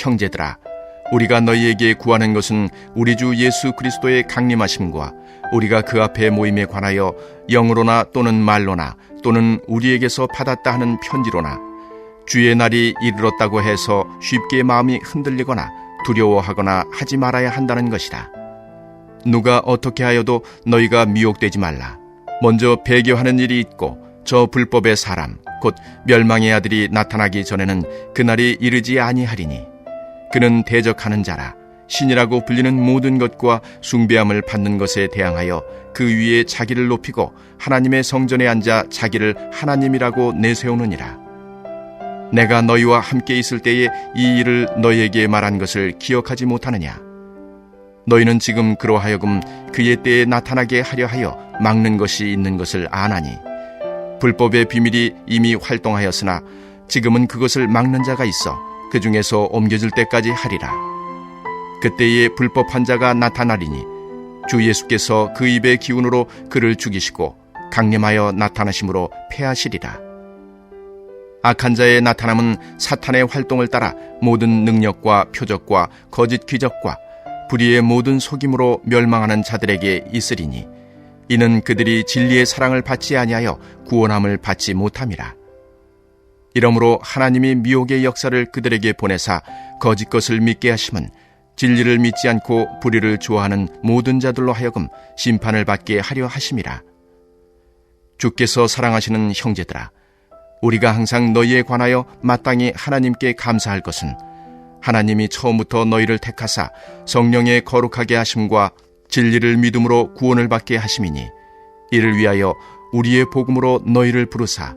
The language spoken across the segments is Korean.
형제들아 우리가 너희에게 구하는 것은 우리 주 예수 그리스도의 강림하심과 우리가 그 앞에 모임에 관하여 영으로나 또는 말로나 또는 우리에게서 받았다 하는 편지로나 주의 날이 이르렀다고 해서 쉽게 마음이 흔들리거나 두려워하거나 하지 말아야 한다는 것이다. 누가 어떻게 하여도 너희가 미혹되지 말라. 먼저 배교하는 일이 있고 저 불법의 사람 곧 멸망의 아들이 나타나기 전에는 그날이 이르지 아니하리니 그는 대적하는 자라 신이라고 불리는 모든 것과 숭배함을 받는 것에 대항하여 그 위에 자기를 높이고 하나님의 성전에 앉아 자기를 하나님이라고 내세우느니라. 내가 너희와 함께 있을 때에 이 일을 너희에게 말한 것을 기억하지 못하느냐? 너희는 지금 그로하여금 그의 때에 나타나게 하려 하여 막는 것이 있는 것을 아나니 불법의 비밀이 이미 활동하였으나 지금은 그것을 막는 자가 있어 그 중에서 옮겨질 때까지 하리라. 그때에 불법한 자가 나타나리니 주 예수께서 그 입의 기운으로 그를 죽이시고 강림하여 나타나심으로 패하시리라. 악한 자의 나타남은 사탄의 활동을 따라 모든 능력과 표적과 거짓 기적과 불의의 모든 속임으로 멸망하는 자들에게 있으리니 이는 그들이 진리의 사랑을 받지 아니하여 구원함을 받지 못함이라. 이러므로 하나님이 미혹의 역사를 그들에게 보내사 거짓 것을 믿게 하심은 진리를 믿지 않고 불의를 좋아하는 모든 자들로 하여금 심판을 받게 하려 하심이라. 주께서 사랑하시는 형제들아, 우리가 항상 너희에 관하여 마땅히 하나님께 감사할 것은 하나님이 처음부터 너희를 택하사 성령의 거룩하게 하심과 진리를 믿음으로 구원을 받게 하심이니 이를 위하여 우리의 복음으로 너희를 부르사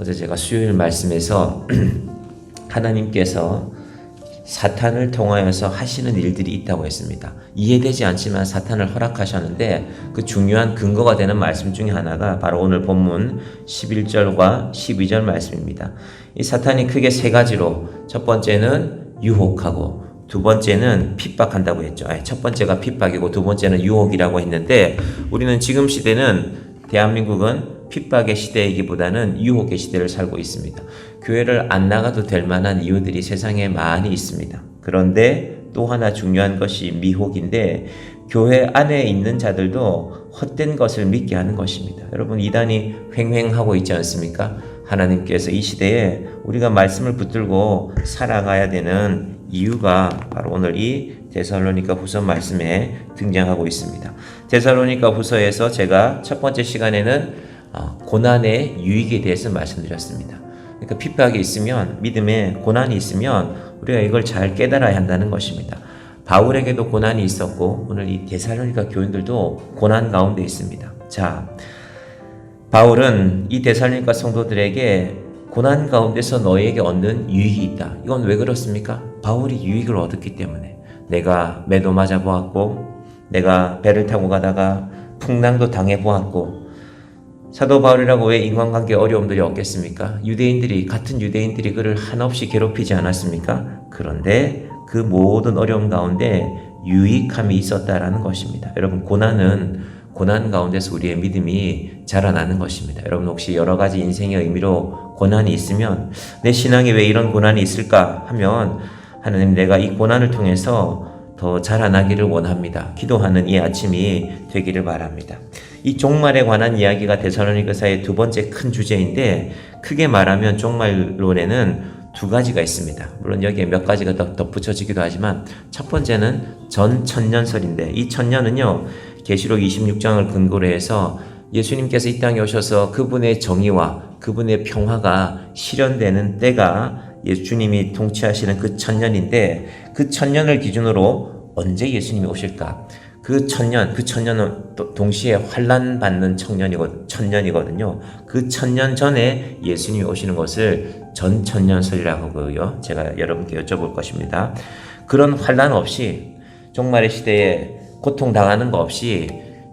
어제 제가 수요일 말씀에서 하나님께서 사탄을 통하여서 하시는 일들이 있다고 했습니다. 이해되지 않지만 사탄을 허락하셨는데 그 중요한 근거가 되는 말씀 중에 하나가 바로 오늘 본문 11절과 12절 말씀입니다. 이 사탄이 크게 세 가지로 첫 번째는 유혹하고 두 번째는 핍박한다고 했죠. 아니, 첫 번째가 핍박이고 두 번째는 유혹이라고 했는데 우리는 지금 시대는 대한민국은 핍박의 시대이기보다는 유혹의 시대를 살고 있습니다. 교회를 안 나가도 될 만한 이유들이 세상에 많이 있습니다. 그런데 또 하나 중요한 것이 미혹인데 교회 안에 있는 자들도 헛된 것을 믿게 하는 것입니다. 여러분 이단이 횡행하고 있지 않습니까? 하나님께서 이 시대에 우리가 말씀을 붙들고 살아가야 되는 이유가 바로 오늘 이 데살로니가 후서 말씀에 등장하고 있습니다. 데살로니가 후서에서 제가 첫 번째 시간에는 어, 고난의 유익에 대해서 말씀드렸습니다. 그러니까 핍박이 있으면 믿음에 고난이 있으면 우리가 이걸 잘 깨달아야 한다는 것입니다. 바울에게도 고난이 있었고 오늘 이 데살로니가 교인들도 고난 가운데 있습니다. 자, 바울은 이 데살로니가 성도들에게 고난 가운데서 너희에게 얻는 유익이 있다. 이건 왜 그렇습니까? 바울이 유익을 얻었기 때문에 내가 매도 맞아 보았고 내가 배를 타고 가다가 풍랑도 당해 보았고 사도 바울이라고 왜 인간관계 어려움들이 없겠습니까? 유대인들이 같은 유대인들이 그를 한없이 괴롭히지 않았습니까? 그런데 그 모든 어려움 가운데 유익함이 있었다라는 것입니다. 여러분 고난은 고난 가운데서 우리의 믿음이 자라나는 것입니다. 여러분 혹시 여러 가지 인생의 의미로 고난이 있으면 내 신앙에 왜 이런 고난이 있을까 하면 하나님 내가 이 고난을 통해서 더 자라나기를 원합니다. 기도하는 이 아침이 되기를 바랍니다. 이 종말에 관한 이야기가 데살로니가사의 두 번째 큰 주제인데 크게 말하면 종말론에는 두 가지가 있습니다. 물론 여기에 몇 가지가 더 덧붙여지기도 하지만 첫 번째는 전 천년설인데 이 천년은요 계시록 26장을 근거로 해서 예수님께서 이 땅에 오셔서 그분의 정의와 그분의 평화가 실현되는 때가 예수 주님이 통치하시는 그 천년인데 그 천년을 기준으로 언제 예수님이 오실까? 그 천년, 그 천년은 또 동시에 환란 받는 청년이고 천년이거든요. 그 천년 전에 예수님이 오시는 것을 전 천년설이라고 하고요. 제가 여러분께 여쭤볼 것입니다. 그런 환란 없이 종말의 시대에 고통 당하는 거 없이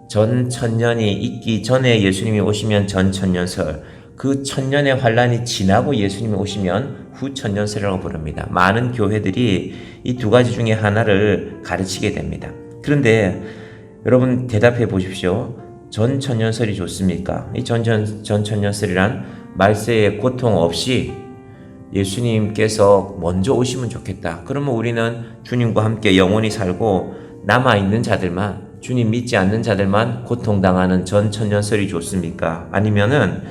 전 천년이 있기 전에 예수님이 오시면 전 천년설 그 천년의 환란이 지나고 예수님이 오시면 후 천년설이라고 부릅니다. 많은 교회들이 이 두 가지 중에 하나를 가르치게 됩니다. 그런데 여러분 대답해 보십시오. 전 천년설이 좋습니까? 이 전전 전천년설이란 말세의 고통 없이 예수님께서 먼저 오시면 좋겠다. 그러면 우리는 주님과 함께 영원히 살고 남아 있는 자들만 주님 믿지 않는 자들만 고통당하는 전 천년설이 좋습니까? 아니면은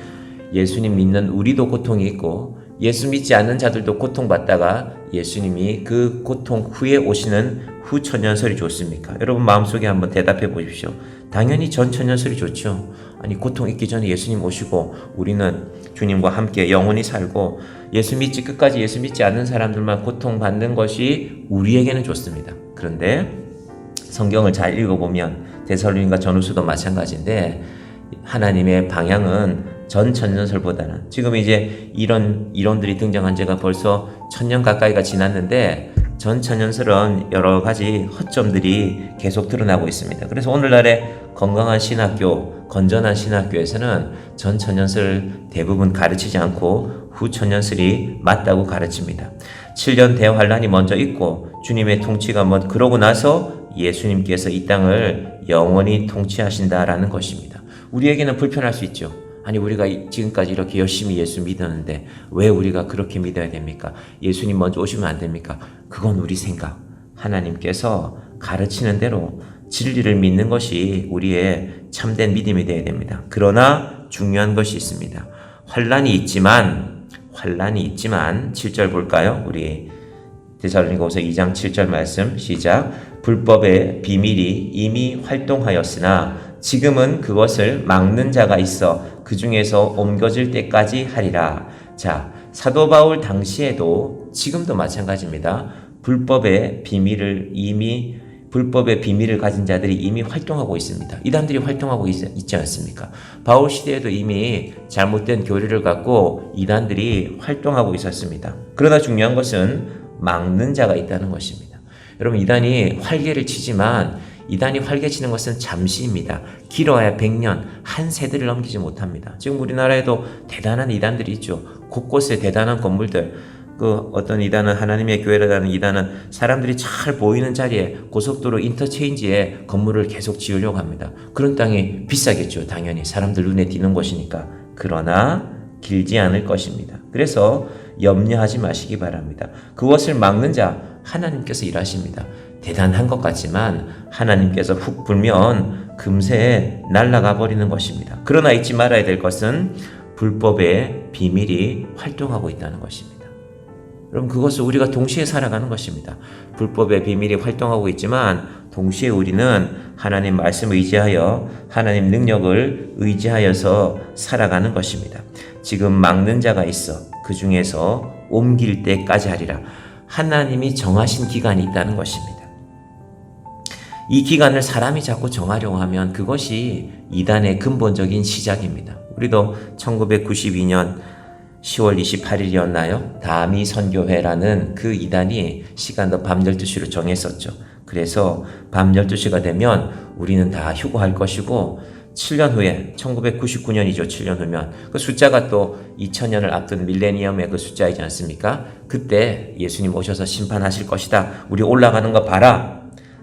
예수님 믿는 우리도 고통이 있고 예수 믿지 않는 자들도 고통받다가 예수님이 그 고통 후에 오시는 후 천년설이 좋습니까? 여러분 마음속에 한번 대답해 보십시오. 당연히 전 천년설이 좋죠. 아니 고통 있기 전에 예수님 오시고 우리는 주님과 함께 영원히 살고 예수 믿지 끝까지 예수 믿지 않는 사람들만 고통받는 것이 우리에게는 좋습니다. 그런데 성경을 잘 읽어보면 데살로니가 전후서도 마찬가지인데 하나님의 방향은 전 천년설보다는 지금 이제 이런 이론들이 등장한 지가 벌써 천년 가까이가 지났는데 전 천년설은 여러 가지 허점들이 계속 드러나고 있습니다. 그래서 오늘날의 건강한 신학교, 건전한 신학교에서는 전 천년설 대부분 가르치지 않고 후 천년설이 맞다고 가르칩니다. 7년 대환란이 먼저 있고 주님의 통치가 뭐 그러고 나서 예수님께서 이 땅을 영원히 통치하신다라는 것입니다. 우리에게는 불편할 수 있죠. 아니 우리가 지금까지 이렇게 열심히 예수 믿었는데 왜 우리가 그렇게 믿어야 됩니까? 예수님 먼저 오시면 안 됩니까? 그건 우리 생각. 하나님께서 가르치는 대로 진리를 믿는 것이 우리의 참된 믿음이 되어야 됩니다. 그러나 중요한 것이 있습니다. 환란이 있지만 환란이 있지만 7절 볼까요? 우리 데살로니가후서 2장 7절 말씀 시작 불법의 비밀이 이미 활동하였으나 지금은 그것을 막는 자가 있어 그 중에서 옮겨질 때까지 하리라. 자, 사도 바울 당시에도 지금도 마찬가지입니다. 불법의 비밀을 이미 불법의 비밀을 가진 자들이 이미 활동하고 있습니다. 이단들이 활동하고 있, 있지 않습니까? 바울 시대에도 이미 잘못된 교리를 갖고 이단들이 활동하고 있었습니다. 그러나 중요한 것은 막는 자가 있다는 것입니다. 여러분 이단이 활개를 치지만 이단이 활개치는 것은 잠시입니다. 길어야 100년, 한 세대를 넘기지 못합니다. 지금 우리나라에도 대단한 이단들이 있죠. 곳곳에 대단한 건물들. 그 어떤 이단은 하나님의 교회라는 이단은 사람들이 잘 보이는 자리에 고속도로 인터체인지에 건물을 계속 지으려고 합니다. 그런 땅이 비싸겠죠. 당연히 사람들 눈에 띄는 곳이니까. 그러나 길지 않을 것입니다. 그래서 염려하지 마시기 바랍니다. 그것을 막는 자 하나님께서 일하십니다. 대단한 것 같지만 하나님께서 훅 불면 금세 날아가 버리는 것입니다. 그러나 잊지 말아야 될 것은 불법의 비밀이 활동하고 있다는 것입니다. 여러분 그것을 우리가 동시에 살아가는 것입니다. 불법의 비밀이 활동하고 있지만 동시에 우리는 하나님 말씀을 의지하여 하나님 능력을 의지하여서 살아가는 것입니다. 지금 막는 자가 있어 그 중에서 옮길 때까지 하리라. 하나님이 정하신 기간이 있다는 것입니다. 이 기간을 사람이 자꾸 정하려고 하면 그것이 이단의 근본적인 시작입니다. 우리도 1992년 10월 28일이었나요? 다미 선교회라는 그 이단이 시간도 밤 12시로 정했었죠. 그래서 밤 12시가 되면 우리는 다 휴고할 것이고 7년 후에 1999년이죠. 7년 후면 그 숫자가 또 2000년을 앞둔 밀레니엄의 그 숫자이지 않습니까? 그때 예수님 오셔서 심판하실 것이다. 우리 올라가는 거 봐라.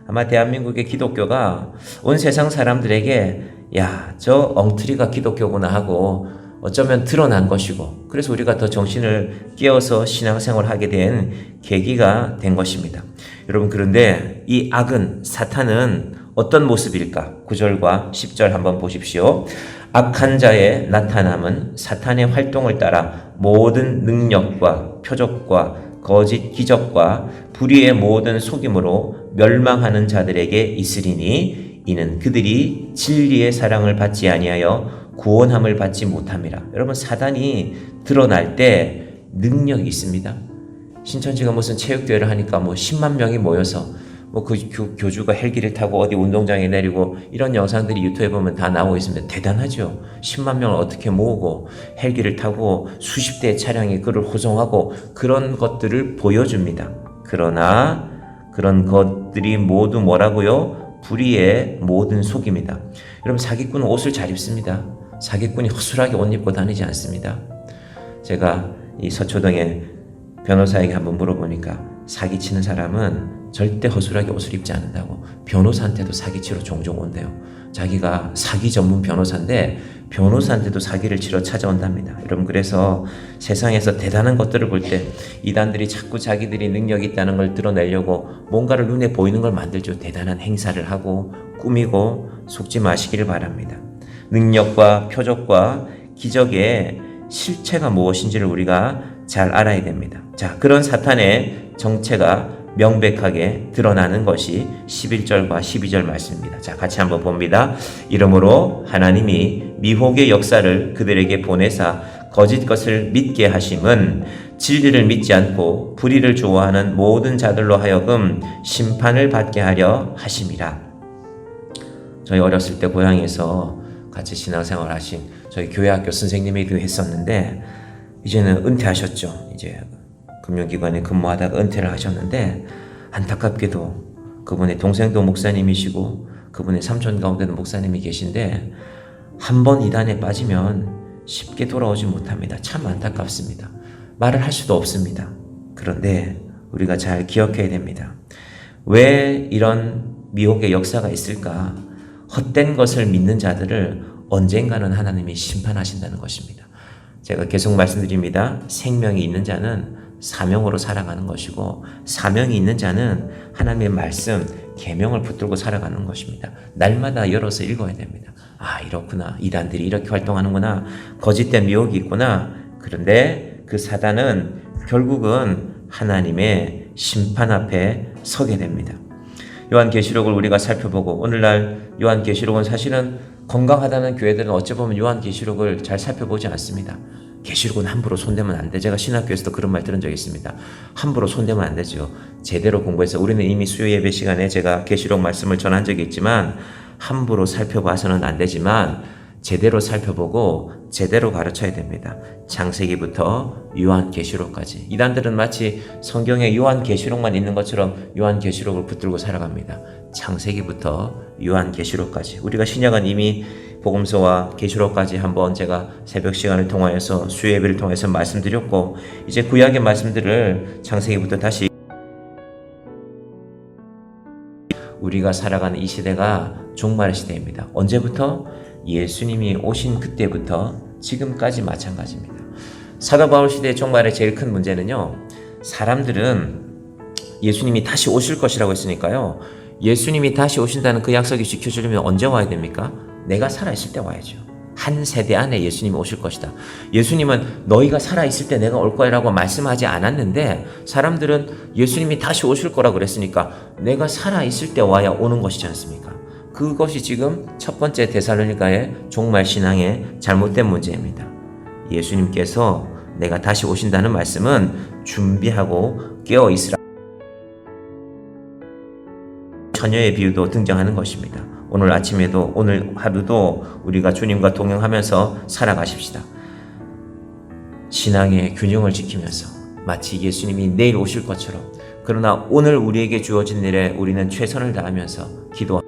아마 대한민국의 기독교가 온 세상 사람들에게 야, 저 엉터리가 기독교구나 하고 어쩌면 드러난 것이고 그래서 우리가 더 정신을 깨어서 신앙생활을 하게 된 계기가 된 것입니다. 여러분 그런데 이 악은 사탄은 어떤 모습일까? 9절과 10절 한번 보십시오. 악한 자의 나타남은 사탄의 활동을 따라 모든 능력과 표적과 거짓 기적과 불의의 모든 속임으로 멸망하는 자들에게 있으리니 이는 그들이 진리의 사랑을 받지 아니하여 구원함을 받지 못함이라. 여러분 사단이 드러날 때 능력이 있습니다. 신천지가 무슨 체육대회를 하니까 뭐 10만 명이 모여서 뭐 그 교주가 헬기를 타고 어디 운동장에 내리고 이런 영상들이 유튜브에 보면 다 나오고 있습니다. 대단하죠. 10만 명을 어떻게 모으고 헬기를 타고 수십 대의 차량이 그를 호송하고 그런 것들을 보여줍니다. 그러나 그런 것들이 모두 뭐라고요? 불의의 모든 속입니다. 여러분 사기꾼은 옷을 잘 입습니다. 사기꾼이 허술하게 옷 입고 다니지 않습니다. 제가 이 서초동에 변호사에게 한번 물어보니까 사기치는 사람은 절대 허술하게 옷을 입지 않는다고 변호사한테도 사기치러 종종 온대요. 자기가 사기 전문 변호사인데 변호사한테도 사기를 치러 찾아온답니다. 여러분 그래서 세상에서 대단한 것들을 볼 때 이단들이 자꾸 자기들이 능력이 있다는 걸 드러내려고 뭔가를 눈에 보이는 걸 만들죠. 대단한 행사를 하고 꾸미고 속지 마시기를 바랍니다. 능력과 표적과 기적의 실체가 무엇인지를 우리가 잘 알아야 됩니다. 자, 그런 사탄의 정체가 명백하게 드러나는 것이 11절과 12절 말씀입니다. 자, 같이 한번 봅니다. 이러므로 하나님이 미혹의 역사를 그들에게 보내사 거짓 것을 믿게 하심은 진리를 믿지 않고 불의를 좋아하는 모든 자들로 하여금 심판을 받게 하려 하심이라. 저희 어렸을 때 고향에서 같이 신앙생활 하신 저희 교회 학교 선생님이기도 했었는데 이제는 은퇴하셨죠. 이제 금융기관에 근무하다가 은퇴를 하셨는데 안타깝게도 그분의 동생도 목사님이시고 그분의 삼촌 가운데도 목사님이 계신데 한 번 이단에 빠지면 쉽게 돌아오지 못합니다. 참 안타깝습니다. 말을 할 수도 없습니다. 그런데 우리가 잘 기억해야 됩니다. 왜 이런 미혹의 역사가 있을까? 헛된 것을 믿는 자들을 언젠가는 하나님이 심판하신다는 것입니다. 제가 계속 말씀드립니다. 생명이 있는 자는 사명으로 살아가는 것이고 사명이 있는 자는 하나님의 말씀, 계명을 붙들고 살아가는 것입니다. 날마다 열어서 읽어야 됩니다. 아 이렇구나 이단들이 이렇게 활동하는구나 거짓된 미혹이 있구나 그런데 그 사단은 결국은 하나님의 심판 앞에 서게 됩니다. 요한계시록을 우리가 살펴보고 오늘날 요한계시록은 사실은 건강하다는 교회들은 어찌 보면 요한 계시록을 잘 살펴보지 않습니다. 계시록은 함부로 손대면 안 돼. 제가 신학교에서도 그런 말 들은 적이 있습니다. 함부로 손대면 안 되죠. 제대로 공부해서 우리는 이미 수요 예배 시간에 제가 계시록 말씀을 전한 적이 있지만 함부로 살펴봐서는 안 되지만 제대로 살펴보고 제대로 가르쳐야 됩니다. 창세기부터 요한 계시록까지. 이단들은 마치 성경에 요한 계시록만 있는 것처럼 요한 계시록을 붙들고 살아갑니다. 창세기부터 요한계시록까지. 우리가 신약은 이미 복음서와 계시록까지 한번 제가 새벽 시간을 통하여서 수요 예배를 통해서 말씀드렸고 이제 구약의 말씀들을 창세기부터 다시 우리가 살아가는 이 시대가 종말의 시대입니다. 언제부터? 예수님이 오신 그때부터 지금까지 마찬가지입니다. 사도 바울 시대의 종말의 제일 큰 문제는요. 사람들은 예수님이 다시 오실 것이라고 했으니까요. 예수님이 다시 오신다는 그 약속이 지켜지려면 언제 와야 됩니까? 내가 살아있을 때 와야죠. 한 세대 안에 예수님이 오실 것이다. 예수님은 너희가 살아있을 때 내가 올 거라고 말씀하지 않았는데 사람들은 예수님이 다시 오실 거라고 그랬으니까 내가 살아있을 때 와야 오는 것이지 않습니까? 그것이 지금 첫 번째 데살로니가의 종말 신앙의 잘못된 문제입니다. 예수님께서 내가 다시 오신다는 말씀은 준비하고 깨어 있으라. 처녀의 비유도 등장하는 것입니다. 오늘 아침에도 오늘 하루도 우리가 주님과 동행하면서 살아가십시다. 신앙의 균형을 지키면서 마치 예수님이 내일 오실 것처럼 그러나 오늘 우리에게 주어진 일에 우리는 최선을 다하면서 기도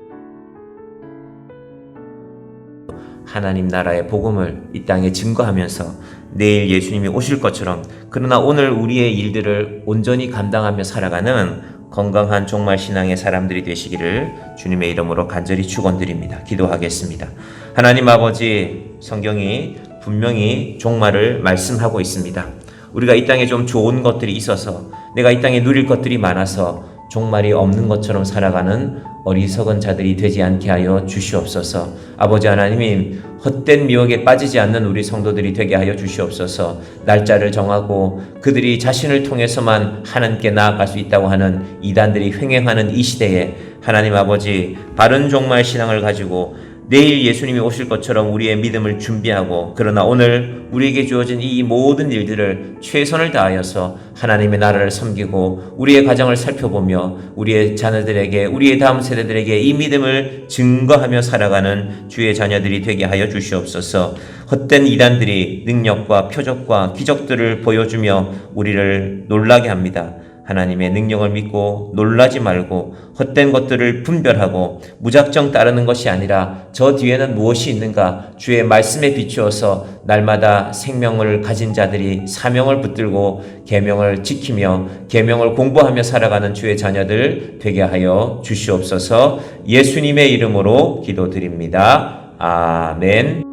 하나님 나라의 복음을 이 땅에 증거하면서 내일 예수님이 오실 것처럼 그러나 오늘 우리의 일들을 온전히 감당하며 살아가는 건강한 종말 신앙의 사람들이 되시기를 주님의 이름으로 간절히 축원드립니다. 기도하겠습니다. 하나님 아버지 성경이 분명히 종말을 말씀하고 있습니다. 우리가 이 땅에 좀 좋은 것들이 있어서 내가 이 땅에 누릴 것들이 많아서 종말이 없는 것처럼 살아가는 어리석은 자들이 되지 않게 하여 주시옵소서. 아버지 하나님, 헛된 미혹에 빠지지 않는 우리 성도들이 되게 하여 주시옵소서. 날짜를 정하고 그들이 자신을 통해서만 하나님께 나아갈 수 있다고 하는 이단들이 횡행하는 이 시대에 하나님 아버지 바른 종말 신앙을 가지고 내일 예수님이 오실 것처럼 우리의 믿음을 준비하고 그러나 오늘 우리에게 주어진 이 모든 일들을 최선을 다하여서 하나님의 나라를 섬기고 우리의 가정을 살펴보며 우리의 자녀들에게 우리의 다음 세대들에게 이 믿음을 증거하며 살아가는 주의 자녀들이 되게 하여 주시옵소서. 헛된 이단들이 능력과 표적과 기적들을 보여주며 우리를 놀라게 합니다. 하나님의 능력을 믿고 놀라지 말고 헛된 것들을 분별하고 무작정 따르는 것이 아니라 저 뒤에는 무엇이 있는가 주의 말씀에 비추어서 날마다 생명을 가진 자들이 사명을 붙들고 계명을 지키며 계명을 공부하며 살아가는 주의 자녀들 되게 하여 주시옵소서 예수님의 이름으로 기도드립니다. 아멘.